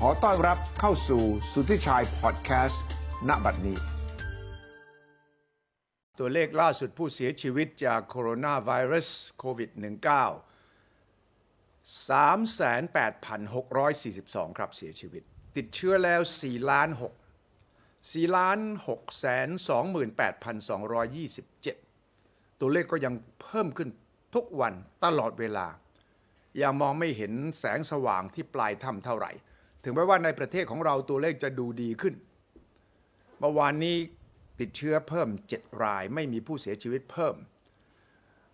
ขอต้อนรับเข้าสู่สุทธิชัยพอดแคสต์ณบัดนี้ ตัวเลขล่าสุดผู้เสียชีวิตจากโคโรนาไวรัสโควิด -19 38,642 ครับเสียชีวิต ติดเชื้อแล้ว4ล้าน6 4ล้าน6แสน28,227 ตัวเลขก็ยังเพิ่มขึ้นทุกวันตลอดเวลา ยังมองไม่เห็นแสงสว่างที่ปลายถ้ำเท่าไหร่ ถึงแม้ว่าในประเทศของเราตัวเลขจะดูดีขึ้น เมื่อวานนี้ติดเชื้อเพิ่ม 7 รายไม่มีผู้เสียชีวิตเพิ่ม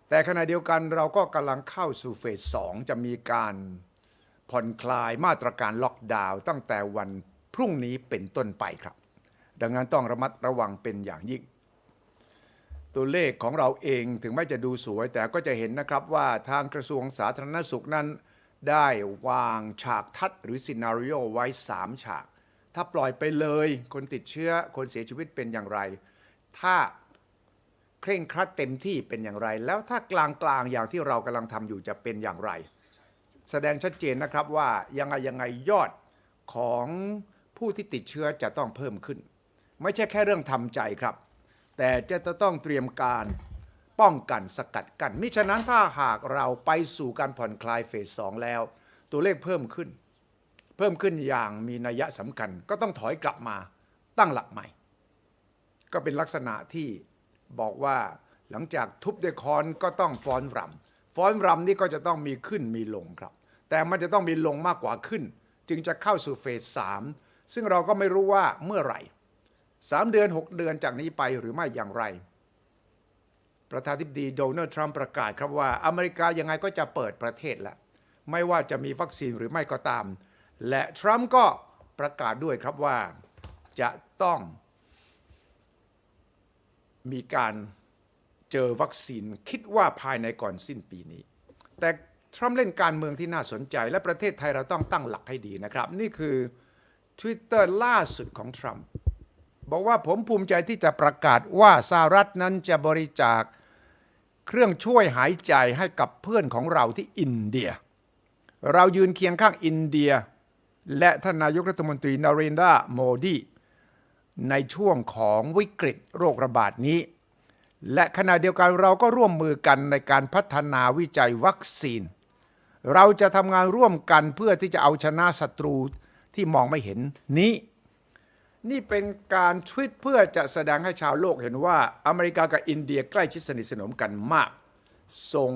แต่ขณะเดียวกันเราก็กำลังเข้าสู่เฟส2จะมีการผ่อนคลายมาตรการล็อกดาวน์ตั้งแต่วันพรุ่งนี้เป็นต้นไปครับ ดังนั้นต้องระมัดระวังเป็นอย่างยิ่ง ตัวเลขของเราเองถึงแม้จะดูสวย แต่ก็จะเห็นนะครับว่าทางกระทรวงสาธารณสุขนั้น ได้วางฉากทัดหรือซีนารีโอไว้ 3 ฉาก ถ้าปล่อยไปเลยคนติดเชื้อคนเสียชีวิตเป็นอย่างไร ถ้าเคร่งครัดเต็มที่เป็นอย่างไร แล้วถ้ากลางกลางๆอย่างที่เรากำลังทำอยู่จะเป็นอย่างไร แสดงชัดเจนนะครับว่ายังไงยังไงยอดของผู้ที่ติดเชื้อจะต้องเพิ่มขึ้น ไม่ใช่แค่เรื่องทำใจครับ แต่จะต้องเตรียมการ ป้องกันสกัดกันมิฉะนั้นถ้าหากเราไปสู่การผ่อนคลายเฟสสองแล้ว ตัวเลขเพิ่มขึ้น เพิ่มขึ้นอย่างมีนัยสำคัญ ก็ต้องถอยกลับมาตั้งหลักใหม่ ก็เป็นลักษณะที่บอกว่าหลังจากทุบด้วยค้อนก็ต้องฟ้อนรำฟ้อนรำนี่ก็จะต้องมีขึ้นมีลงครับ แต่มันจะต้องมีลงมากกว่าขึ้น จึงจะเข้าสู่เฟสสามซึ่งเราก็ไม่รู้ว่าเมื่อไหร่สามเดือนหกเดือนจากนี้ไปหรือไม่อย่างไร ประธานาธิบดีโดนัลด์ทรัมป์ประกาศครับว่าอเมริกายังไงก็จะเปิดประเทศล้วไม่ว่าจะมีวัคซีนหรือไม่ก็ตาม และทรัมป์ก็ประกาศด้วยครับว่าจะต้องมีการเจอวัคซีนคิดว่าภายในก่อนสิ้นปีนี้ แต่ทรัมป์เล่นการเมืองที่น่าสนใจ และประเทศไทยเราต้องตั้งหลักให้ดีนะครับ นี่คือ Twitter ล่าสุดของทรัมป์ บอกว่าผมภูมิใจที่จะประกาศว่าสหรัฐนั้นจะบริจาคเครื่องช่วยหายใจให้กับเพื่อนของเราที่อินเดีย เรายืนเคียงข้างอินเดีย และท่านนายกรัฐมนตรีนาเรนดาโมดีในช่วงของวิกฤตโรคระบาดนี้ และขณะเดียวกันเราก็ร่วมมือกันในการพัฒนาวิจัยวัคซีน เราจะทำงานร่วมกันเพื่อที่จะเอาชนะศัตรูที่มองไม่เห็นนี้ นี่เป็นการทวิตเพื่อจะแสดงให้ชาวโลกเห็นว่า อเมริกากับอินเดียใกล้ชิดสนิทสนมกันมาก ส่ง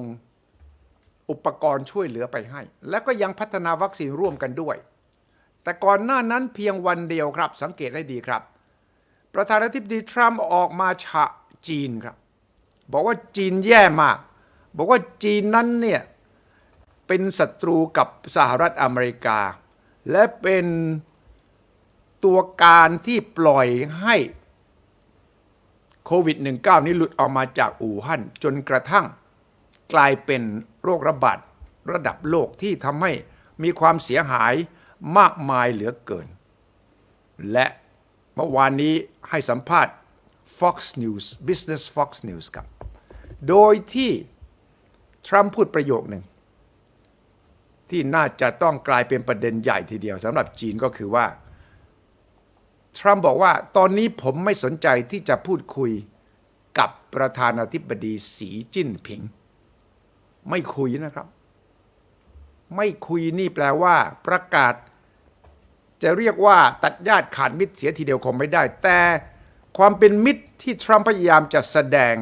อุปกรณ์ช่วยเหลือไปให้ และก็ยังพัฒนาวัคซีนร่วมกันด้วย แต่ก่อนหน้านั้นเพียงวันเดียวครับ สังเกตให้ดีครับ ประธานาธิบดีทรัมป์ออกมาฉะจีนครับ บอกว่าจีนแย่มาก บอกว่าจีนนั้นเนี่ยเป็นศัตรูกับสหรัฐอเมริกา และเป็น ตัวการที่ปล่อยให้โควิด -19 นี้หลุดออกมาจากอู่ฮั่นจนกระทั่ง กลายเป็นโรคระบาดระดับโลกที่ทำให้มีความเสียหายมากมายเหลือเกิน และเมื่อวานนี้ให้สัมภาษณ์ Fox News Business Fox News ครับ โดยที่ทรัมป์พูดประโยคหนึ่ง ที่น่าจะต้องกลายเป็นประเด็นใหญ่ทีเดียวสำหรับจีนก็คือว่า ทรัมป์บอกว่าตอนนี้ผมไม่สนใจที่จะพูดคุยกับประธานาธิบดีสีจิ้นผิง ไม่คุยนะครับ ไม่คุยนี่แปลว่า ประกาศ จะเรียกว่าตัดญาติขาดมิตรเสียทีเดียวคงไม่ได้ แต่ความเป็นมิตรที่ทรัมป์พยายามจะแสดง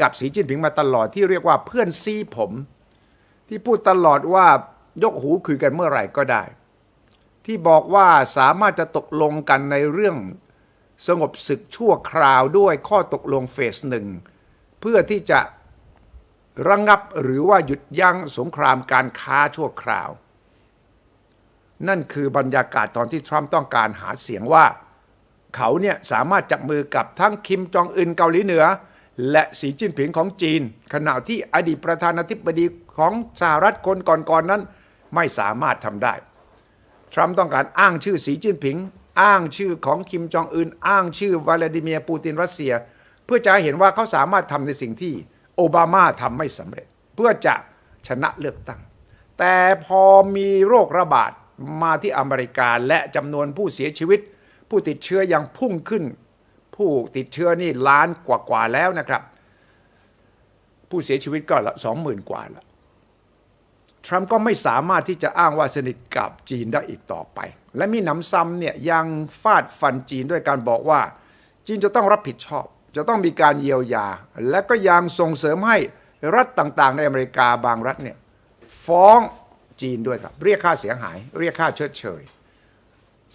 กับสีจิ้นผิงมาตลอดที่เรียกว่าเพื่อนซีผม ที่พูดตลอดว่ายกหูคุยกันเมื่อไหร่ก็ได้ ที่บอกว่าสามารถจะตกลงกันในเรื่องสงบศึกชั่วคราวด้วยข้อตกลงเฟสหนึ่งเพื่อที่จะระงงับหรือว่าหยุดยั้งสงครามการค้าชั่วคราว นั่นคือบรรยากาศตอนที่ทรัมป์ต้องการหาเสียงว่า เขาเนี่ยสามารถจับมือกับทั้งคิมจองอึนเกาหลีเหนือ และสีจิ้นผิงของจีน ขณะที่อดีตประธานาธิบดีของสหรัฐคนก่อนๆนนั้น ไม่สามารถทำได้ ทรัมป์ต้องการอ้างชื่อสีจิ้นผิง อ้างชื่อของคิมจองอึนอ้างชื่อวลาดิเมียร์ปูตินรัสเซีย เพื่อจะเห็นว่าเขาสามารถทำในสิ่งที่โอบามาทำไม่สำเร็จ เพื่อจะชนะเลือกตั้ง แต่พอมีโรคระบาดมาที่อเมริกาและจำนวนผู้เสียชีวิต ผู้ติดเชื้อยังพุ่งขึ้น ผู้ติดเชื้อนี่ล้านกว่าๆแล้วนะครับ ผู้เสียชีวิตก็ละสองหมื่นกว่าแล้ว ทรัมป์ก็ไม่สามารถที่จะอ้างว่าสนิทกับจีนได้อีกต่อไป และมีหนำซ้ำเนี่ยยังฟาดฟันจีนด้วยการบอกว่า จีนจะต้องรับผิดชอบ จะต้องมีการเยียวยา และก็ยังส่งเสริมให้รัฐต่างๆ ในอเมริกาบางรัฐเนี่ยฟ้องจีนด้วยครับ เรียกค่าเสียหาย เรียกค่าเชิดเชย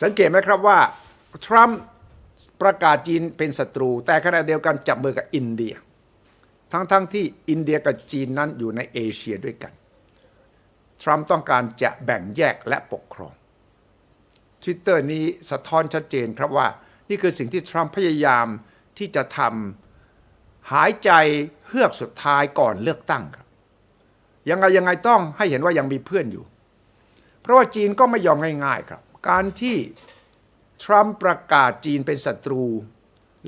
สังเกตไหมครับว่าทรัมป์ประกาศจีนเป็นศัตรู แต่ขณะเดียวกันจับมือกับอินเดีย ทั้งๆทที่อินเดียกับจีนนั้นอยู่ในเอเชียด้วยกัน ทรัมป์ต้องการจะแบ่งแยกและปกครองทวิตเตอร์นี้สะท้อนชัดเจนครับว่า นี่คือสิ่งที่ทรัมป์พยายามที่จะทำหายใจเฮือกสุดท้ายก่อนเลือกตั้งครับยังไงยังไงต้องให้เห็นว่ายังมีเพื่อนอยู่ เพราะว่าจีนก็ไม่ยอมง่าย ๆครับ การที่ทรัมป์ประกาศจีนเป็นศัตรู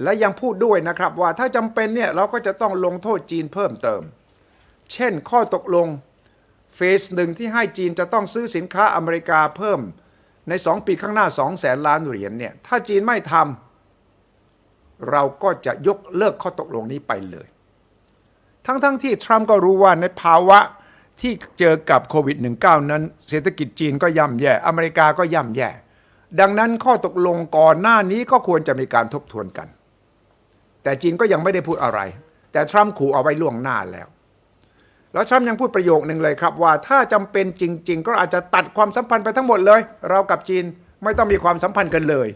และยังพูดด้วยนะครับว่าถ้าจำเป็นเนี่ยเราก็จะต้องลงโทษจีนเพิ่มเติม เช่นข้อตกลง เฟสหนึ่งที่ให้จีนจะต้องซื้อสินค้าอเมริกาเพิ่มใน 2 ปีข้างหน้า2แสนล้านเหรียญเนี่ยถ้าจีนไม่ทำเราก็จะยกเลิกข้อตกลงนี้ไปเลย ทั้งๆทที่ทรัมป์ก็รู้ว่าในภาวะที่เจอกับโควิด -19 นั้น เศรษฐกิจจีนก็ย่ำแย่ อเมริกาก็ย่ำแย่ ดังนั้นข้อตกลงก่อนหน้านี้ก็ควรจะมีการทบทวนกัน แต่จีนก็ยังไม่ได้พูดอะไร แต่ทรัมป์ขู่เอาไว้ล่วงหน้าแล้ว แล้วทรัมป์ยังพูดประโยคนึงเลยครับว่าถ้าจำเป็นจริง ๆ ก็อาจจะตัดความสัมพันธ์ไปทั้งหมดเลย เรากับจีนไม่ต้องมีความสัมพันธ์กันเลย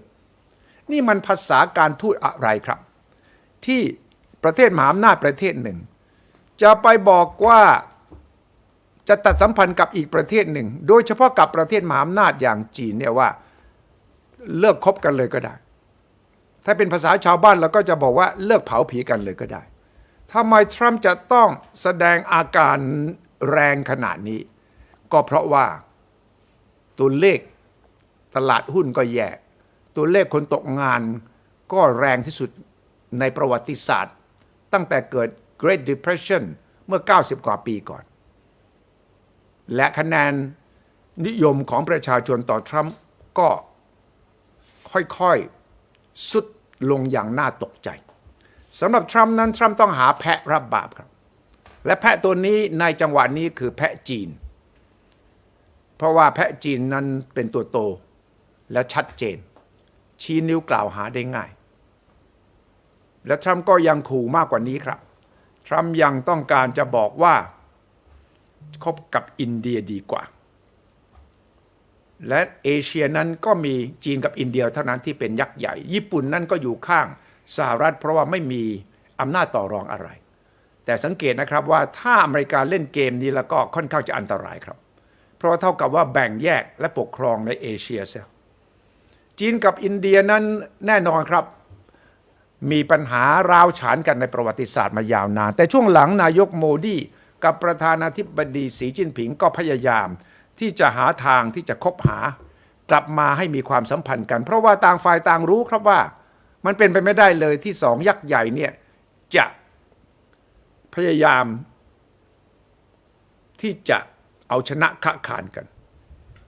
นี่มันภาษาการทูตอะไรครับ ที่ประเทศมหาอำนาจประเทศหนึ่ง จะไปบอกว่าจะตัดสัมพันธ์กับอีกประเทศหนึ่ง โดยเฉพาะกับประเทศมหาอำนาจอย่างจีนเนี่ยว่าเลิกคบกันเลยก็ได้ ถ้าเป็นภาษาชาวบ้านเราก็จะบอกว่าเลิกเผาผีกันเลยก็ได้ ทำไมทรัมป์จะต้องแสดงอาการแรงขนาดนี้ ก็เพราะว่าตัวเลขตลาดหุ้นก็แย่ ตัวเลขคนตกงานก็แรงที่สุดในประวัติศาสตร์ ตั้งแต่เกิด Great Depression เมื่อ 90 กว่าปีก่อน และคะแนนนิยมของประชาชนต่อทรัมป์ก็ค่อยๆ สุดลงอย่างน่าตกใจ สำหรับทรัมป์นั้นทรัมป์ต้องหาแพะรับบาปครับ และแพะตัวนี้ในจังหวะนี้คือแพะจีน เพราะว่าแพะจีนนั้นเป็นตัวโตและชัดเจน ชี้นิ้วกล่าวหาได้ง่าย และทรัมป์ก็ยังขู่มากกว่านี้ครับ ทรัมป์ยังต้องการจะบอกว่าคบกับอินเดียดีกว่า และเอเชียนั้นก็มีจีนกับอินเดียเท่านั้นที่เป็นยักษ์ใหญ่ ญี่ปุ่นนั่นก็อยู่ข้าง สหรัฐ เพราะว่าไม่มีอำนาจต่อรองอะไร แต่สังเกตนะครับว่าถ้าอเมริกาเล่นเกมนี้แล้วก็ค่อนข้างจะอันตรายครับ เพราะาเท่ากับว่าแบ่งแยกและปกครองในเอเชียเสียจีนกับอินเดียนั้นแน่นอนครับ มีปัญหาราวฉานกันในประวัติศาสตร์มายาวนาน แต่ช่วงหลังนายกโมดีกับประธานาธิบดีสีจิ้นผิงก็พยายาม ที่จะหาทางที่จะคบหากลับมาให้มีความสัมพันธ์กัน เพราะว่าต่างฝ่ายต่างรู้ครับว่า มันเป็นไปไม่ได้เลยที่สองยักษ์ใหญ่เนี่ยจะพยายามที่จะเอาชนะขะขานกัน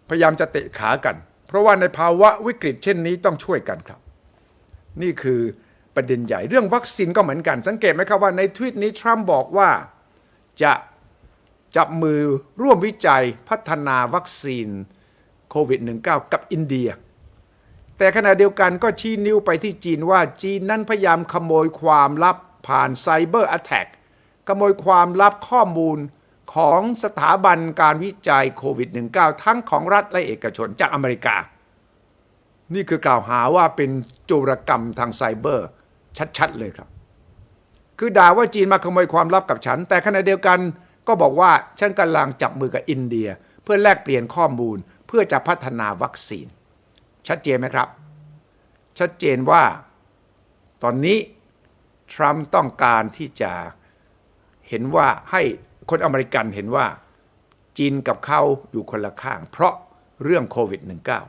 พยายามจะเตะขากัน เพราะว่าในภาวะวิกฤตเช่นนี้ต้องช่วยกันครับ นี่คือประเด็นใหญ่เรื่องวัคซีนก็เหมือนกัน สังเกตไหมครับว่าในทวิตนี้ทรัมป์บอกว่าจะจับมือร่วมวิจัยพัฒนาวัคซีนโควิด -19 กับอินเดีย แต่ขณะเดียวกันก็ชี้นิ้วไปที่จีนว่าจีนนั้นพยายามขโมยความลับผ่านไซเบอร์ a t แทกขโมยความลับข้อมูลของสถาบันการวิจัยโควิด -19 ทั้งของรัฐและเอกชนจากอเมริกา นี่คือกล่าวหาว่าเป็นโจรกรรมทางไซเบอร์ ชัดๆเลยครับ คือด่าว่าจีนมาขโมยความลับกับฉัน แต่ขณะเดียวกันก็บอกว่าฉันกำลังจับมือกับอินเดีย เพื่อแลกเปลี่ยนข้อมูลเพื่อจะพัฒนาวัคซีน ชัดเจนไหมครับ ชัดเจนว่าตอนนี้ทรัมป์ต้องการที่จะเห็นว่าให้คนอเมริกันเห็นว่าจีนกับเขาอยู่คนละข้าง เพราะเรื่องโควิด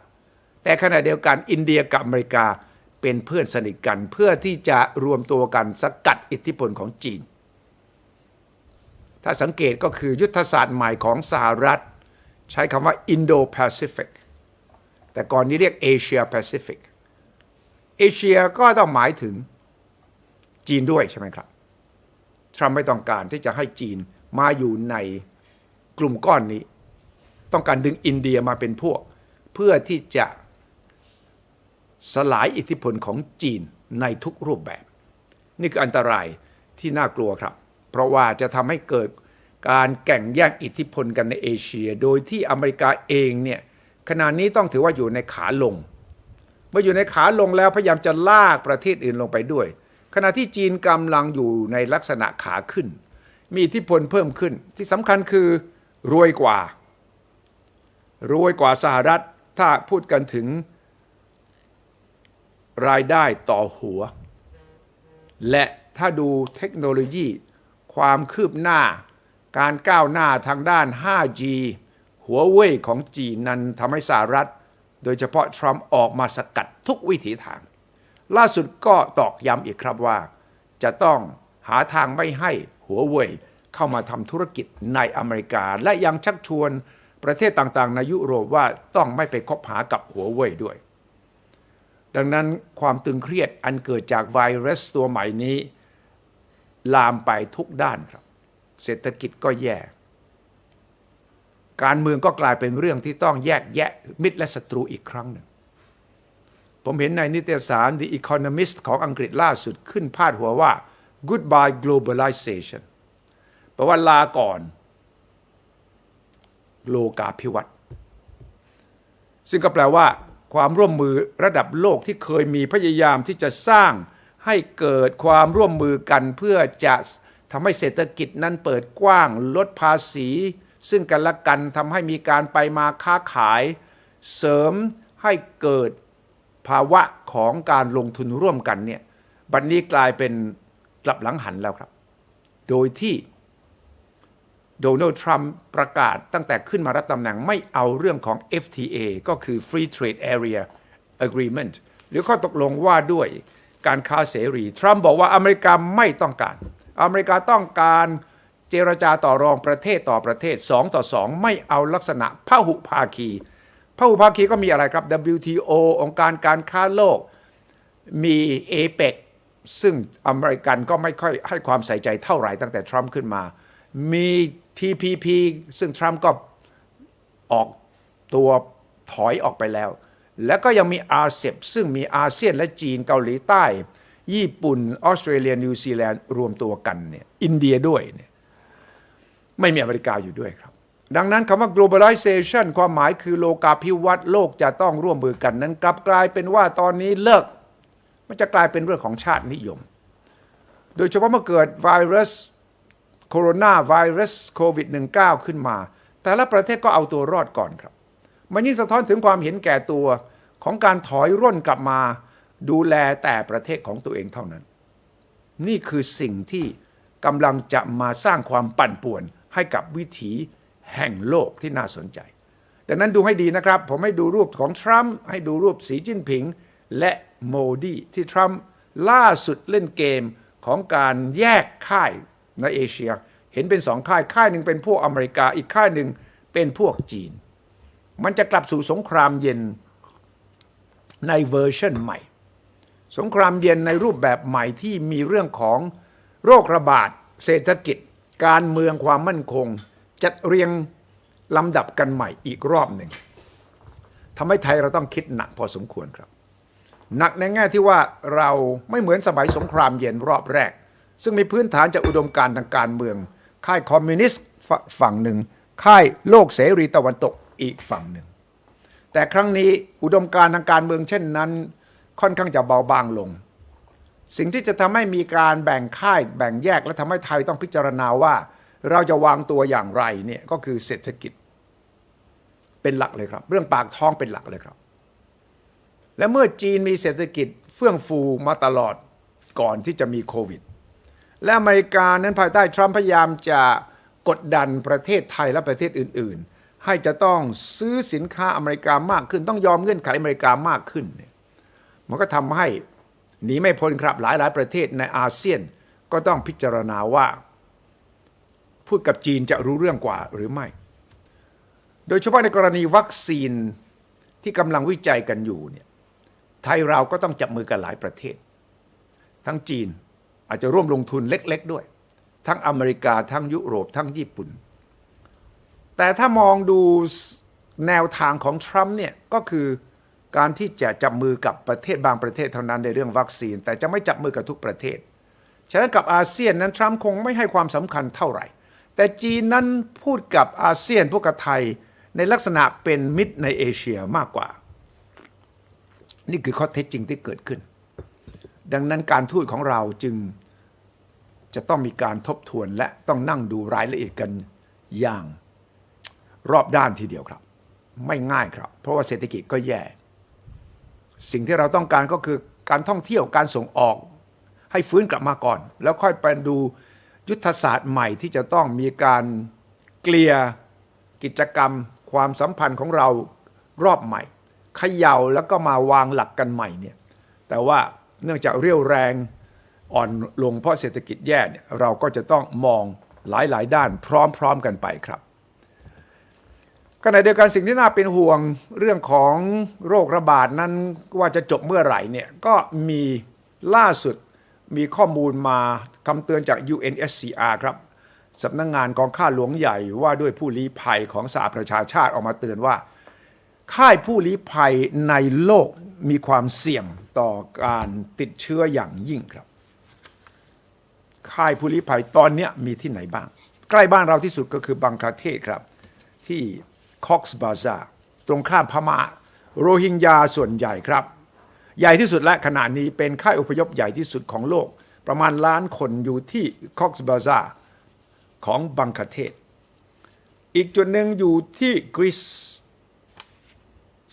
-19 แต่ขณะเดียวกันอินเดียกับอเมริกาเป็นเพื่อนสนิทกันเพื่อที่จะรวมตัวกันสกัดอิทธิพลของจีน ถ้าสังเกตก็คือยุทธศาสตร์ใหม่ของสหรัฐ ใช้คำว่า Indo-Pacific แต่ก่อนนี้เรียกเอเชียแปซิฟิกเอเชียก็ต้องหมายถึงจีนด้วยใช่ไหมครับ ทรัมป์ไม่ต้องการที่จะให้จีนมาอยู่ในกลุ่มก้อนนี้ ต้องการดึงอินเดียมาเป็นพวก เพื่อที่จะสลายอิทธิพลของจีนในทุกรูปแบบ นี่คืออันตรายที่น่ากลัวครับ เพราะว่าจะทำให้เกิดการแข่งแย่งอิทธิพลกันในเอเชีย โดยที่อเมริกาเองเนี่ย ขณะนี้ต้องถือว่าอยู่ในขาลง เมื่ออยู่ในขาลงแล้วพยายามจะลากประเทศอื่นลงไปด้วย ขณะที่จีนกำลังอยู่ในลักษณะขาขึ้น มีอิทธิพลเพิ่มขึ้น ที่สำคัญคือรวยกว่า รวยกว่าสหรัฐถ้าพูดกันถึงรายได้ต่อหัว และถ้าดูเทคโนโลยี ความคืบหน้า การก้าวหน้าทางด้าน 5G หัวเว่ยของจีนนั้นทำให้สหรัฐ โดยเฉพาะทรัมป์ออกมาสกัดทุกวิถีทาง ล่าสุดก็ตอกย้ำอีกครับว่า จะต้องหาทางไม่ให้หัวเว่ยเข้ามาทำธุรกิจในอเมริกา และยังชักชวนประเทศต่างๆ ในยุโรปว่าต้องไม่ไปคบหากับหัวเว่ยด้วย ดังนั้นความตึงเครียดอันเกิดจากไวรัสตัวใหม่นี้ ลามไปทุกด้านครับ เศรษฐกิจก็แย่ การเมืองก็กลายเป็นเรื่องที่ต้องแยกแยะมิตรและศัตรูอีกครั้งหนึ่ง ผมเห็นในนิตยสาร The Economist ของอังกฤษล่าสุดขึ้นพาดหัวว่า Goodbye Globalization แปลว่าลาก่อน โลกาภิวัตน์ซึ่งก็แปลว่าความร่วมมือระดับโลกที่เคยมีพยายามที่จะสร้างให้เกิดความร่วมมือกันเพื่อจะทำให้เศรษฐกิจนั้นเปิดกว้างลดภาษี ซึ่งกันและกันทำให้มีการไปมาค้าขาย เสริมให้เกิดภาวะของการลงทุนร่วมกันเนี่ยบัดนนี้กลายเป็นกลับหลังหันแล้วครับ โดยที่โดนัลด์ทรัมป์ประกาศตั้งแต่ขึ้นมารับตำแหน่งไม่เอาเรื่องของ FTA ก็คือ Free Trade Area Agreement หรือข้อตกลงว่าด้วยการค้าเสรี ทรัมป์บอกว่าอเมริกาไม่ต้องการ อเมริกาต้องการ เจรจาต่อรองประเทศต่อประเทศ 2 ต่อ 2 ไม่เอาลักษณะพหุภาคีพหุภาคีก็มีอะไรครับ WTO องค์การการค้าโลก มี APEC ซึ่งอเมริกันก็ไม่ค่อยให้ความใส่ใจเท่าไหร่ตั้งแต่ทรัมป์ขึ้นมา มี TPP ซึ่งทรัมป์ก็ออกตัวถอยออกไปแล้ว แล้วก็ยังมีอาเซบซึ่งมีอาเซียนและจีนเกาหลีใต้ ญี่ปุ่น ออสเตรเลียนิวซีแลนด์รวมตัวกันเนี่ยอินเดียด้วยเนี่ย ไม่มีอเมริกาอยู่ด้วยครับ ดังนั้นคำว่า globalization ความหมายคือโลกาภิวัตน์โลกจะต้องร่วมมือกันนั้น กลับกลายเป็นว่าตอนนี้เลิก มันจะกลายเป็นเรื่องของชาตินิยม โดยเฉพาะเมื่อเกิดไวรัสโคโรนาไวรัสโควิด -19 ขึ้นมา แต่ละประเทศก็เอาตัวรอดก่อนครับ มันนี่งสะท้อนถึงความเห็นแก่ตัวของการถอยร่นกลับมา ดูแลแต่ประเทศของตัวเองเท่านั้น นี่คือสิ่งที่กำลังจะมาสร้างความปั่นป่วน ให้กับวิถีแห่งโลกที่น่าสนใจ ดังนั้นดูให้ดีนะครับ ผมให้ดูรูปของทรัมป์ให้ดูรูปสีจิ้นผิง และโมดีที่ทรัมป์ล่าสุดเล่นเกมของการแยกค่ายในเอเชีย เห็นเป็นสองค่ายค่ายหนึ่งเป็นพวกอเมริกาอีกค่ายหนึ่งเป็นพวกจีน มันจะกลับสู่สงครามเย็นในเวอร์ชันใหม่ สงครามเย็นในรูปแบบใหม่ที่มีเรื่องของโรคระบาดเศรษฐกิจ การเมืองความมั่นคง จัดเรียงลำดับกันใหม่อีกรอบหนึ่งทำให้ไทยเราต้องคิดหนักพอสมควรครับ หนักในแง่ที่ว่าเราไม่เหมือนสมัยสงครามเย็นรอบแรก ซึ่งมีพื้นฐานจากอุดมการทางการเมือง ค่ายคอมมิวนิสต์ฝั่งหนึ่ง ค่ายโลกเสรีตะวันตกอีกฝั่งหนึ่ง แต่ครั้งนี้อุดมการทางการเมืองเช่นนั้น ค่อนข้างจะเบาบางลง สิ่งที่จะทำให้มีการแบ่งค่ายแบ่งแยกและทำให้ไทยต้องพิจารณาว่า เราจะวางตัวอย่างไรเนี่ยก็คือเศรษฐกิจเป็นหลักเลยครับ เรื่องปากท้องเป็นหลักเลยครับ และเมื่อจีนมีเศรษฐกิจเฟื่องฟูมาตลอดก่อนที่จะมีโควิด และอเมริกานั้นภายใต้ทรัมป์พยายามจะกดดันประเทศไทยและประเทศอื่น ๆ ให้จะต้องซื้อสินค้าอเมริกามากขึ้น ต้องยอมเงื่อนไขอเมริกามากขึ้นเนี่ยมันก็ทำให้ หนีไม่พ้นครับหลายๆประเทศในอาเซียนก็ต้องพิจารณาว่าพูดกับจีนจะรู้เรื่องกว่าหรือไม่ โดยเฉพาะในกรณีวัคซีนที่กำลังวิจัยกันอยู่เนี่ยไทยเราก็ต้องจับมือกันหลายประเทศ ทั้งจีนอาจจะร่วมลงทุนเล็ก ๆ ด้วย ทั้งอเมริกาทั้งยุโรป ทั้งญี่ปุ่น แต่ถ้ามองดูแนวทางของทรัมป์เนี่ยก็คือ การที่จะจับมือกับประเทศบางประเทศเท่านั้นในเรื่องวัคซีน แต่จะไม่จับมือกับทุกประเทศ ฉะนั้นกับอาเซียนนั้นทรัมป์คงไม่ให้ความสำคัญเท่าไหร่ แต่จีนนั้นพูดกับอาเซียนพวกกับไทยในลักษณะเป็นมิตรในเอเชียมากกว่า นี่คือข้อเท็จจริงที่เกิดขึ้น ดังนั้นการทูตของเราจึงจะต้องมีการทบทวนและต้องนั่งดูรายละเอียดกันอย่างรอบด้านทีเดียวครับ ไม่ง่ายครับ เพราะว่าเศรษฐกิจก็แย่ สิ่งที่เราต้องการก็คือการท่องเที่ยวการส่งออก ให้ฟื้นกลับมาก่อน แล้วค่อยไปดูยุทธศาสตร์ใหม่ที่จะต้องมีการเกลี่ยกิจกรรม ความสัมพันธ์ของเรารอบใหม่เขย่าแล้วก็มาวางหลักกันใหม่เนี่ยแต่ว่าเนื่องจากเรี่ยวแรงอ่อนลงเพราะเศรษฐกิจแย่เนี่ยเราก็จะต้องมองหลายๆ ด้านพร้อม ๆ กันไปครับ ขณะเดียวกันสิ่งที่น่าเป็นห่วงเรื่องของโรคระบาดนั้นว่าจะจบเมื่อไหร่เนี่ยก็มีล่าสุดมีข้อมูลมาคำเตือนจาก UNSCR ครับสำนักงงานกองข้าหลวงใหญ่ว่าด้วยผู้ลี้ภัยของสหประชาชาติออกมาเตือนว่า ค่ายผู้ลี้ภัยในโลกมีความเสี่ยงต่อการติดเชื้ออย่างยิ่งครับ ค่ายผู้ลี้ภัยตอนนี้มีที่ไหนบ้าง ใกล้บ้านเราที่สุดก็คือบังคลาเทศครับ ที่ คอกส์บาซาตรงข้ามพม่าโรฮิงญาส่วนใหญ่ครับ ใหญ่ที่สุดและขณะนี้เป็นค่ายอพยพใหญ่ที่สุดของโลก ประมาณล้านคนอยู่ที่คอกส์บาซาของบังคาเทศ อีกจุดหนึ่งอยู่ที่กรีซ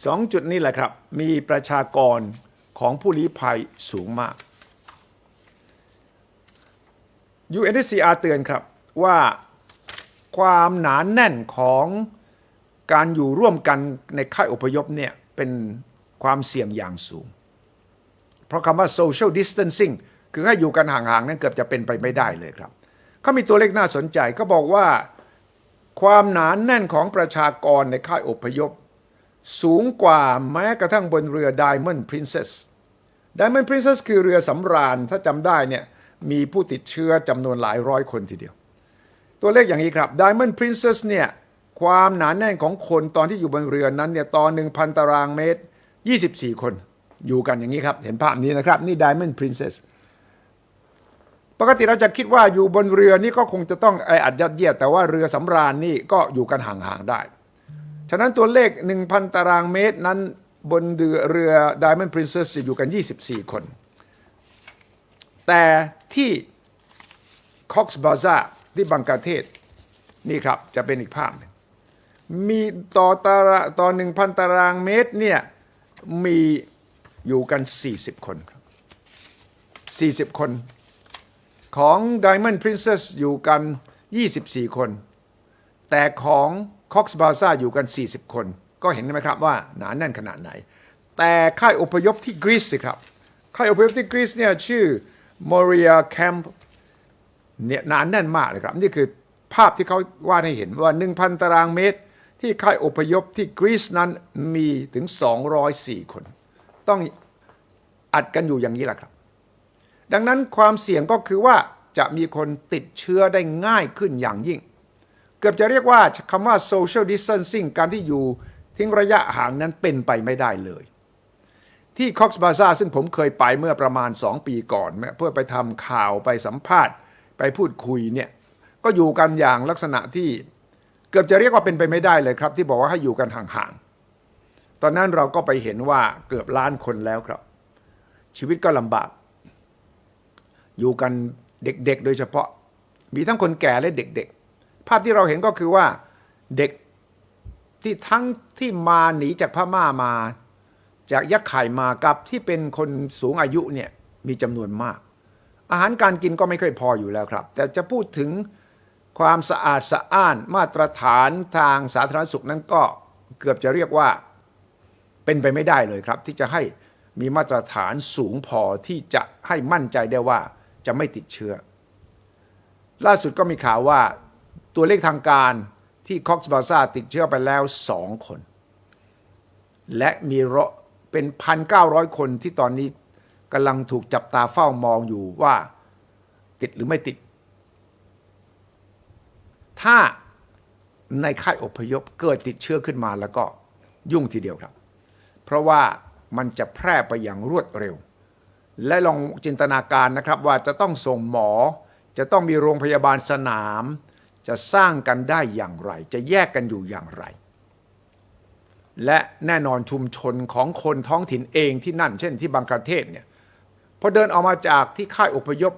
สองจุดนี้แหละครับ มีประชากรของผู้ลี้ภัยสูงมาก UNHCR เตือนครับว่าความหนานแน่นของ การอยู่ร่วมกันในค่ายอพยพเนี่ยเป็นความเสี่ยงอย่างสูง เพราะคำว่า social distancing คือให้อยู่กันห่างๆ นั้นเกือบจะเป็นไปไม่ได้เลยครับเขามีตัวเลขน่าสนใจก็บอกว่า ความหนานแน่นของประชากรในค่ายอพยพ สูงกว่าแม้กระทั่งบนเรือ Diamond Princess Diamond Princess คือเรือสำราญถ้าจำได้เนี่ยมีผู้ติดเชื้อจำนวนหลายร้อยคนทีเดียว ตัวเลขอย่างนี้ครับ Diamond Princess เนี่ย ความหนาแน่นของคนตอนที่อยู่บนเรือนั้นเนี่ยต่อ1,000 ตารางเมตร 24 คนอยู่กันอย่างนี้ครับ เห็นภาพนี้นะครับ นี่ Diamond Princess ปกติเราจะคิดว่าอยู่บนเรือนี่ก็คงจะต้องไออัดยัดเยียดแต่ว่าเรือสำราญนี่ก็อยู่กันห่างๆได้ ฉะนั้นตัวเลข 1,000 ตารางเมตรนั้นบนเรือเรือ Diamond Princess จะอยู่กัน 24 คน แต่ที่คอกส์บาซาที่บังกลาเทศ นี่ครับจะเป็นอีกภาพหนึง มีต่อตาราต่อ1,000ตารางเมตรเนี่ยมีอยู่กัน 40 คนครับ 40 คนของ Diamond Princess อยู่กัน 24 คน แต่ของ Cox b a z a อยู่กัน 40 คน ก็เห็นไหมครับว่าหนาแน่นขนาดไหน แต่ค่ายอพยพที่กรีซสิครับ ค่ายอพยพที่กรีซเนี่ยชื่อ Moria Camp เนี่ยหนานแน่นมากเลยครับ นี่คือภาพที่เขาวาดให้เห็นว่า 1,000 ตารางเมตร ที่ค่ายอพยพที่กรีซนั้นมีถึง 204 คน ต้องอัดกันอยู่อย่างนี้แหละครับ ดังนั้นความเสี่ยงก็คือว่าจะมีคนติดเชื้อได้ง่ายขึ้นอย่างยิ่ง เกือบจะเรียกว่าคำว่า social distancing การที่อยู่ทิ้งระยะห่างนั้นเป็นไปไม่ได้เลย ที่คอกส์บาซาซึ่งผมเคยไปเมื่อประมาณ 2 ปีก่อน เพื่อไปทำข่าวไปสัมภาษณ์ ไปพูดคุยเนี่ยก็อยู่กันอย่างลักษณะที่ เกือบจะเรียกว่าเป็นไปไม่ได้เลยครับ ที่บอกว่าให้อยู่กันห่างๆ ตอนนั้นเราก็ไปเห็นว่าเกือบล้านคนแล้วครับ ชีวิตก็ลำบาก อยู่กันเด็กๆ โดยเฉพาะ มีทั้งคนแก่และเด็กๆ ภาพที่เราเห็นก็คือว่าเด็กที่ทั้งที่มาหนีจากพม่ามา จากยักษ์ไข่มากับที่เป็นคนสูงอายุเนี่ยมีจำนวนมาก อาหารการกินก็ไม่ค่อยพออยู่แล้วครับ แต่จะพูดถึง ความสะอาดสะอ้านมาตรฐานทางสาธารณสุขนั้นก็เกือบจะเรียกว่าเป็นไปไม่ได้เลยครับ ที่จะให้มีมาตรฐานสูงพอที่จะให้มั่นใจได้ว่าจะไม่ติดเชื้อ ล่าสุดก็มีข่าวว่าตัวเลขทางการที่คอกส์บาซาติดเชื้อไปแล้วสองคน และมีเป็นพันเก้าร้อยคนที่ตอนนี้กำลังถูกจับตาเฝ้ามองอยู่ว่าติดหรือไม่ติด ถ้าในค่ายอพยพเกิดติดเชื้อขึ้นมาแล้วก็ยุ่งทีเดียวครับ เพราะว่ามันจะแพร่ไปอย่างรวดเร็ว และลองจินตนาการนะครับว่าจะต้องส่งหมอ จะต้องมีโรงพยาบาลสนาม จะสร้างกันได้อย่างไร จะแยกกันอยู่อย่างไร และแน่นอนชุมชนของคนท้องถิ่นเองที่นั่น เช่นที่บางประเทศเนี่ยพอเดินออกมาจากที่ค่ายอพยพ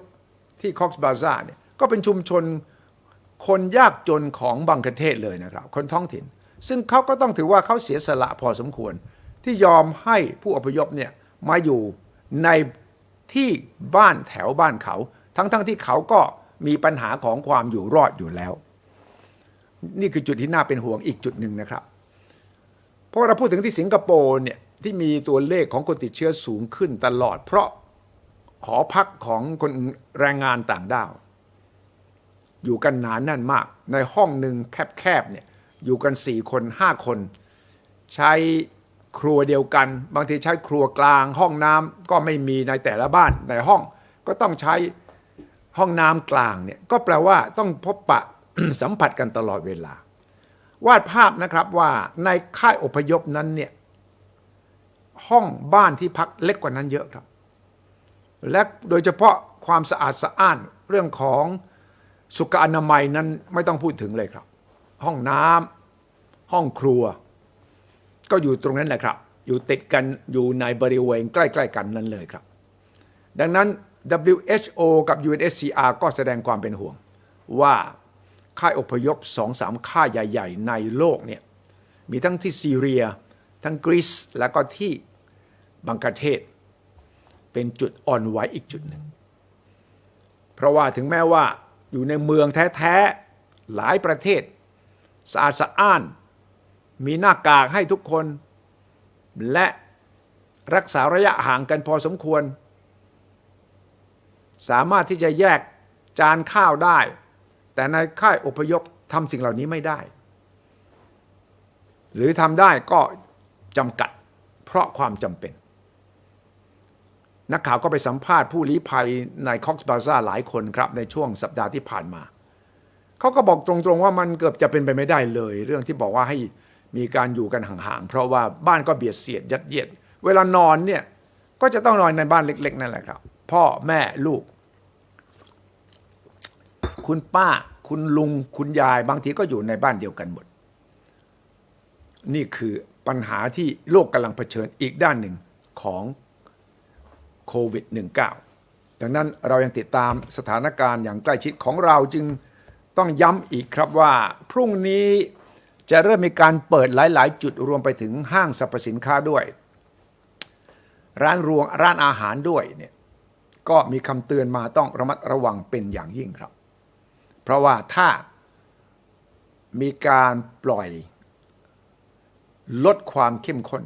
ที่คอกส์บาซาเนี่ยก็เป็นชุมชน คนยากจนของบางประเทศเลยนะครับ คนท้องถิ่น ซึ่งเขาก็ต้องถือว่าเขาเสียสละพอสมควร ที่ยอมให้ผู้อพยพเนี่ยมาอยู่ในที่บ้านแถวบ้านเขา ทั้งๆทที่เขาก็มีปัญหาของความอยู่รอดอยู่แล้ว นี่คือจุดที่น่าเป็นห่วงอีกจุดหนึ่งนะครับ เพราะเราพูดถึงที่สิงคโปร์เนี่ยที่มีตัวเลขของคนติดเชื้อสูงขึ้นตลอด เพราะหอพักของคนแรงงานต่างด้าว อยู่กันหนานแน่นมาก ในห้องหนึ่งแคบๆเนี่ยอยู่กันสี่คนห้าคน ใช้ครัวเดียวกัน บางทีใช้ครัวกลางห้องน้ำก็ไม่มีในแต่ละบ้านในห้องก็ต้องใช้ห้องน้ำกลางเนี่ยก็แปลว่าต้องพบปะสัมผัสกันตลอดเวลา วาดภาพนะครับว่าในค่ายอพยพนั้นเนี่ยห้องบ้านที่พักเล็กกว่านั้นเยอะครับ และโดยเฉพาะความสะอาดสะอ้านเรื่องของ สุขอนามัยนั้นไม่ต้องพูดถึงเลยครับ ห้องน้ำห้องครัว ก็อยู่ตรงนั้นแหละครับ อยู่ติดกันอยู่ในบริเวณใกล้ ๆ กันนั้นเลยครับ ดังนั้น WHO กับ UNSCR ก็แสดงความเป็นห่วง ว่าค่ายอพยพสองสามค่ายใหญ่ ๆ ในโลกเนี่ยมีทั้งที่ซีเรีย ทั้งกรีซแล้วก็ที่บังกลาเทศ เป็นจุดอ่อนไหวอีกจุดหนึ่ง เพราะว่าถึงแม้ว่า อยู่ในเมืองแท้ๆหลายประเทศสะอาดสะอ้าน มีหน้ากากให้ทุกคน และรักษาระยะห่างกันพอสมควร สามารถที่จะแยกจานข้าวได้ แต่ในค่ายอพยพทำสิ่งเหล่านี้ไม่ได้ หรือทำได้ก็จำกัดเพราะความจำเป็น นักข่าวก็ไปสัมภาษณ์ผู้ลี้ภัยในคอกส์บาซาหลายคนครับ ในช่วงสัปดาห์ที่ผ่านมา เขาก็บอกตรงๆว่ามันเกือบจะเป็นไปไม่ได้เลย เรื่องที่บอกว่าให้มีการอยู่กันห่างๆเพราะว่าบ้านก็เบียดเสียดยัดเยียด เวลานอนเนี่ยก็จะต้องนอนในบ้านเล็ก ๆ นั่นแหละครับ พ่อแม่ลูก คุณป้า คุณลุง คุณยายบางทีก็อยู่ในบ้านเดียวกันหมด นี่คือปัญหาที่โลกกำลังเผชิญอีกด้านหนึ่งของ โควิด -19 ดังนั้นเรายังติดตามสถานการณ์อย่างใกล้ชิดของเราจึงต้องย้ำอีกครับว่า พรุ่งนี้จะเริ่มมีการเปิดหลาย ๆ จุดรวมไปถึงห้างสรรพสินค้าด้วย ร้านรวงร้านอาหารด้วยเนี่ยก็มีคำเตือนมาต้องระมัดระวังเป็นอย่างยิ่งครับ เพราะว่าถ้ามีการปล่อยลดความเข้มข้น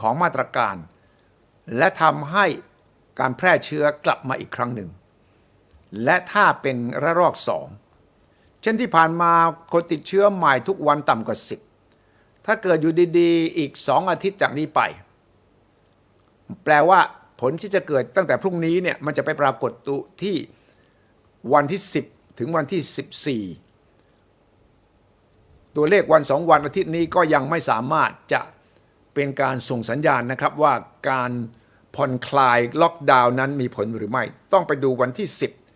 ของมาตรการ และทำให้ การแพร่เชื้อกลับมาอีกครั้งหนึ่ง และถ้าเป็นระลอกสองเช่นที่ผ่านมาคนติดเชื้อใหม่ทุกวันต่ำกว่าสิบถ้าเกิดอยู่ดีๆ อีกสองอาทิตย์จากนี้ไป แปลว่าผลที่จะเกิดตั้งแต่พรุ่งนี้เนี่ยมันจะไปปรากฏตัวที่วันที่ 10 ถึงวันที่ 14 ตัวเลขวันสองวันอาทิตย์นี้ก็ยังไม่สามารถจะเป็นการส่งสัญญาณนะครับว่าการ ผ่อนคลายล็อกดาวน์นั้นมีผลหรือไม่ ต้องไปดูวันที่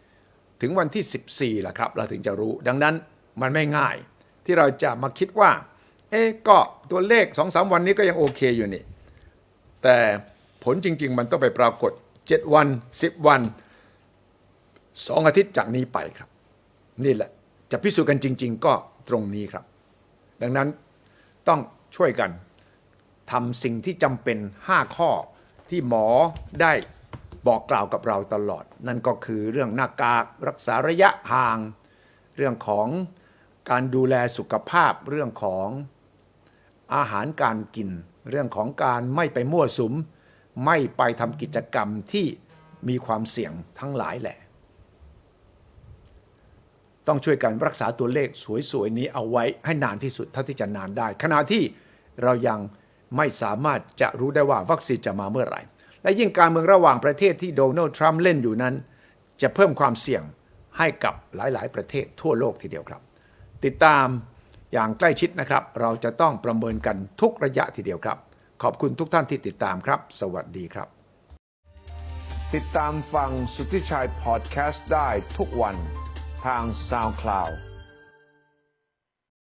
10 ถึงวันที่ 14ล่ะครับ เราถึงจะรู้ ดังนั้นมันไม่ง่าย ที่เราจะมาคิดว่า เอ๊ก็ตัวเลขสองสามวันนี้ก็ยังโอเคอยู่นี่ แต่ผลจริง ๆ มันต้องไปปรากฏ 7 วัน 10 วัน 2 อาทิตย์จากนี้ไปครับ นี่แหละจะพิสูจน์กันจริง ๆ ก็ตรงนี้ครับ ดังนั้นต้องช่วยกันทำสิ่งที่จำเป็น 5 ข้อ ที่หมอได้บอกกล่าวกับเราตลอด นั่นก็คือเรื่องหน้ากากรักษาระยะห่าง เรื่องของการดูแลสุขภาพ เรื่องของอาหารการกิน เรื่องของการไม่ไปมั่วสุม ไม่ไปทำกิจกรรมที่มีความเสี่ยงทั้งหลายแหละ ต้องช่วยกันรักษาตัวเลขสวยๆนี้เอาไว้ให้นานที่สุดเท่าที่จะนานได้ ขณะที่เรายัง ไม่สามารถจะรู้ได้ว่าวัคซีนจะมาเมื่อไหร่ และยิ่งการเมืองระหว่างประเทศที่โดนัลด์ทรัมป์เล่นอยู่นั้น จะเพิ่มความเสี่ยงให้กับหลาย ๆ ประเทศทั่วโลกทีเดียวครับ ติดตามอย่างใกล้ชิดนะครับ เราจะต้องประเมินกันทุกระยะทีเดียวครับ ขอบคุณทุกท่านที่ติดตามครับ สวัสดีครับ ติดตามฟังสุทธิชัยพอดแคสต์ได้ทุกวันทาง SoundCloud